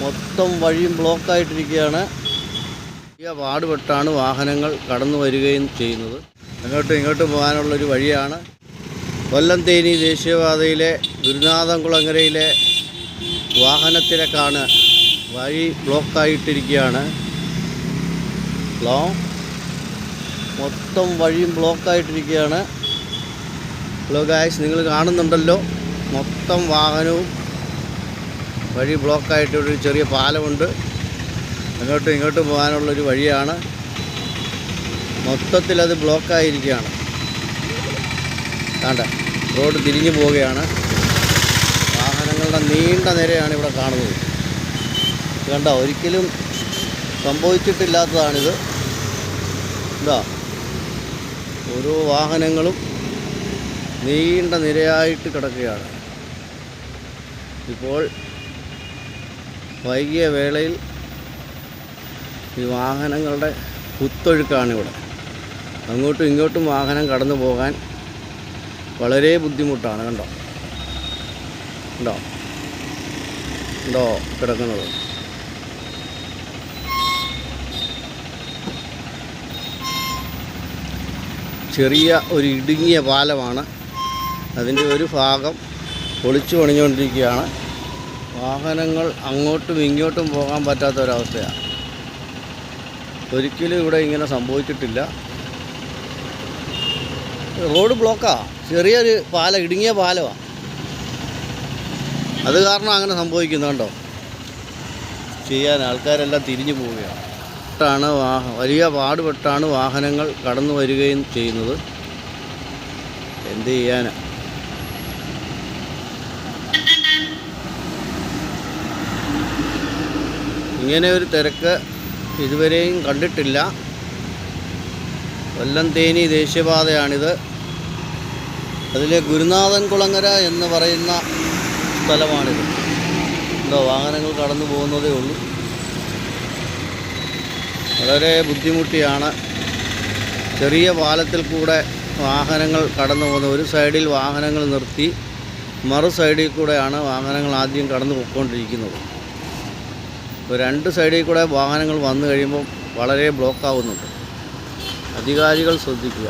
മൊത്തം വഴിയും ബ്ലോക്കായിട്ടിരിക്കുകയാണ് വലിയ പാടുപെട്ടാണ് വാഹനങ്ങൾ കടന്നു വരികയും ചെയ്യുന്നത്. അങ്ങോട്ടും ഇങ്ങോട്ടും പോകാനുള്ളൊരു വഴിയാണ്. കൊല്ലം തേനി ദേശീയപാതയിലെ ഗുരുനാഥംകുളങ്ങരയിലെ വാഹനത്തിരക്കാണ് വഴി ബ്ലോക്കായിട്ടിരിക്കുകയാണ് ഹലോ മൊത്തം വഴിയും ബ്ലോക്കായിട്ടിരിക്കുകയാണ് ഹലോ ഗായ്സ് നിങ്ങൾ കാണുന്നുണ്ടല്ലോ. മൊത്തം വാഹനവും വഴി ബ്ലോക്കായിട്ട് ഒരു ചെറിയ പാലമുണ്ട്. അങ്ങോട്ടും ഇങ്ങോട്ടും പോകാനുള്ളൊരു വഴിയാണ്. മൊത്തത്തിൽ അത് ബ്ലോക്കായിരിക്കുകയാണ്. കാണ്ട റോഡ് തിരിഞ്ഞു പോവുകയാണ്. വാഹനങ്ങളുടെ നീണ്ട നിരയാണ് ഇവിടെ കാണുന്നത്. കണ്ട ഒരിക്കലും സംഭവിച്ചിട്ടില്ലാത്തതാണിത്. എന്താ ഓരോ വാഹനങ്ങളും നീണ്ട നിരയായിട്ട് കിടക്കുകയാണ്. ഇപ്പോൾ വൈകിയ വേളയിൽ ഈ വാഹനങ്ങളുടെ കുത്തൊഴുക്കാണ് ഇവിടെ. അങ്ങോട്ടും ഇങ്ങോട്ടും വാഹനം കടന്നു പോകാൻ വളരെ ബുദ്ധിമുട്ടാണ്. കണ്ടോ? ഉണ്ടോ ഉണ്ടോ കിടക്കുന്നത്. ചെറിയ ഒരു ഇടുങ്ങിയ പാലമാണ്. അതിന്റെ ഒരു ഭാഗം പൊളിച്ചു പണിഞ്ഞുകൊണ്ടിരിക്കുകയാണ് വാഹനങ്ങൾ അങ്ങോട്ടും ഇങ്ങോട്ടും പോകാൻ പറ്റാത്ത ഒരവസ്ഥയാണ് ഒരിക്കലും ഇവിടെ ഇങ്ങനെ സംഭവിച്ചിട്ടില്ല. റോഡ് ബ്ലോക്കാണ് ചെറിയൊരു പാലം ഇടുങ്ങിയ പാലമാണ് അത് കാരണം അങ്ങനെ സംഭവിക്കുന്നുണ്ടോ ചെയ്യാൻ ആൾക്കാരെല്ലാം തിരിഞ്ഞു പോവുകയാണ്. വാഹ വലിയ പാടുപെട്ടാണ് വാഹനങ്ങൾ കടന്നു വരികയും ചെയ്യുന്നത്. എന്ത് ചെയ്യാനാ? ഇങ്ങനെ ഒരു തിരക്ക് ഇതുവരെയും കണ്ടിട്ടില്ല. കൊല്ലം തേനി ദേശീയപാതയാണിത്. അതിലെ ഗുരുനാഥൻ കുളങ്ങര എന്ന് പറയുന്ന സ്ഥലമാണിത്. എന്തോ വാഹനങ്ങൾ കടന്നു പോകുന്നതേ ഉള്ളൂ. വളരെ ബുദ്ധിമുട്ടിയാണ്. ചെറിയ പാലത്തിൽ കൂടെ വാഹനങ്ങൾ കടന്നു പോകുന്നത്. ഒരു സൈഡിൽ വാഹനങ്ങൾ നിർത്തി മറു സൈഡിൽ കൂടെയാണ് വാഹനങ്ങൾ ആദ്യം കടന്നു പോയിക്കൊണ്ടിരിക്കുന്നത്. ഇപ്പോൾ രണ്ട് സൈഡിൽ കൂടെ വാഹനങ്ങൾ വന്നു കഴിയുമ്പോൾ വളരെ ബ്ലോക്ക് ആവുന്നുണ്ട്. അധികാരികൾ ശ്രദ്ധിക്കുക.